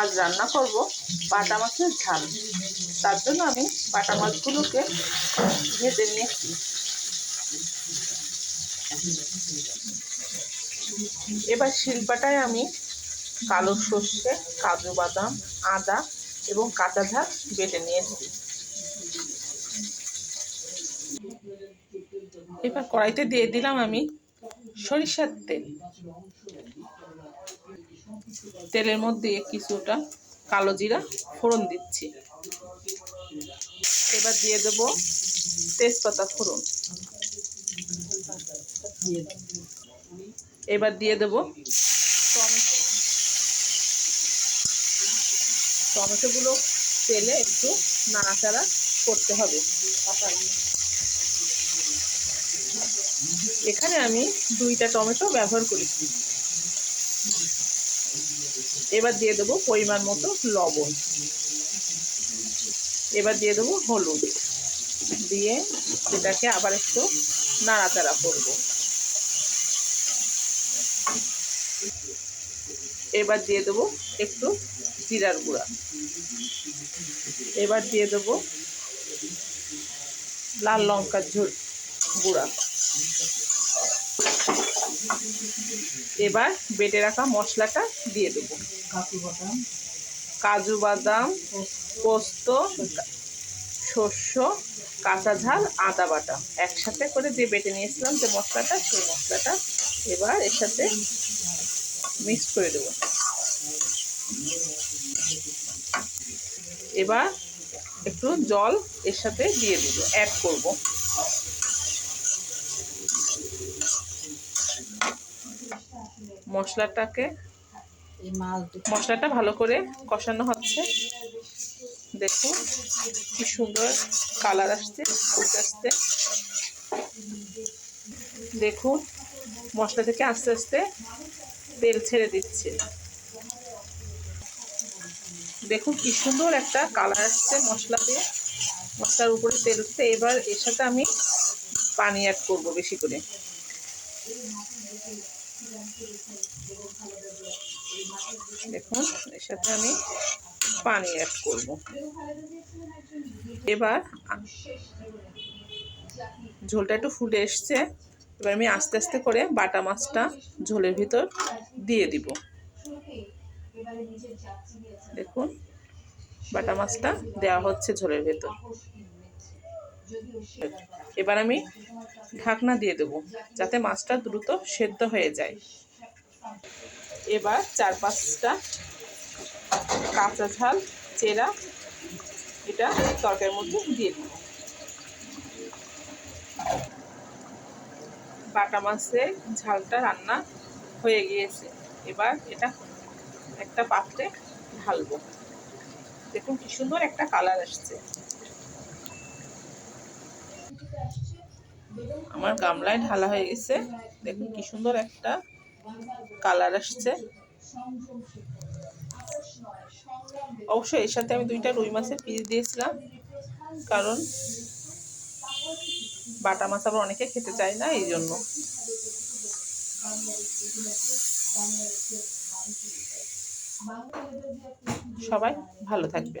আজ রান্না করব বাটা মাছের ঝাল। তার জন্য আমি বাটা মাছগুলোকে ভেজে নিয়েছি। এবার শিলপাটায় আমি কালো সর্ষে, কাজু বাদাম, আদা এবং কাঁচা ঝাল বেটে নিয়েছি। এবার কড়াইতে দিয়ে দিলাম আমি সরিষার তেল। তেলের মধ্যে কিছুটা কালো জিরা ফোড়ন দিচ্ছি। এবার দিয়ে দেব তেজপাতা ফোড়ন। এবার দিয়ে দেব টমেটো। টমেটোগুলো তেলে একটু নাড়াচাড়া করতে হবে। এখানে আমি দুইটা টমেটো ব্যবহার করেছি। এবার দিয়ে দেবো পরিমাণ মতো লবণ। এবার দিয়ে দেবো হলুদ। দিয়ে সেটাকে আবার একটু নাড়াচাড়া করব। এবার দিয়ে দেবো একটু জিরার গুঁড়া। এবার দিয়ে দেবো লাল লঙ্কার ঝোল গুঁড়া। এবার বেটে রাখা মশলাটা দিয়ে দেব। কাজু বাদাম। পোস্ত শস্য কাঁচা ঝাল আদা বাটা। একসাথে করে যে বেটে নিয়েছিলাম যে মশলাটা সেই মশলাটা এবার এর সাথে মিক্স করে দেব। এবার একটু জল এর সাথে দিয়ে দেবো অ্যাড করব। মশলাটাকে মশলাটা ভালো করে কষানো হচ্ছে। দেখুন কি সুন্দর কালার আসছে আস্তে আস্তে দেখুন মশলা থেকে আস্তে আস্তে তেল ছেড়ে দিচ্ছে। দেখুন কি সুন্দর একটা কালার আসছে মশলা দিয়ে। মশলার উপরে তেল উঠছে। এবার এর সাথে আমি পানি অ্যাড করব বেশি করে। দেখুন, এর সাথে আমি পানি অ্যাড করব। এবার ঝোলটা একটু ফুলে এসছে, এবার আমি আস্তে আস্তে করে বাটা মাছটা ঝোলের ভিতর দিয়ে দিব। দেখুন, বাটা মাছটা দেওয়া হচ্ছে ঝোলের ভেতর। এবার আমি ঢাকনা দিয়ে দেবো, যাতে মাছটা দ্রুত সেদ্ধ হয়ে যায়। এবার চার পাঁচটা কাঁচা ঝাল, চেরা, এটা তরকারির মধ্যে দিয়ে দিব। বাটা মাছের ঝালটা রান্না হয়ে গিয়েছে। এবার এটা একটা পাত্রে ঢালবো। দেখুন কি সুন্দর একটা কালার আসছে। আমার গামলায় ঢালা হয়ে গেছে। দেখুন কি সুন্দর একটা কালার আসছে। অবশ্যই এর সাথে আমি দুইটা রুই মাছের পিস দিয়েছিলাম, কারণ বাটা মাছ আবার অনেকে খেতে চায় না, এই জন্য। সবাই ভালো থাকবে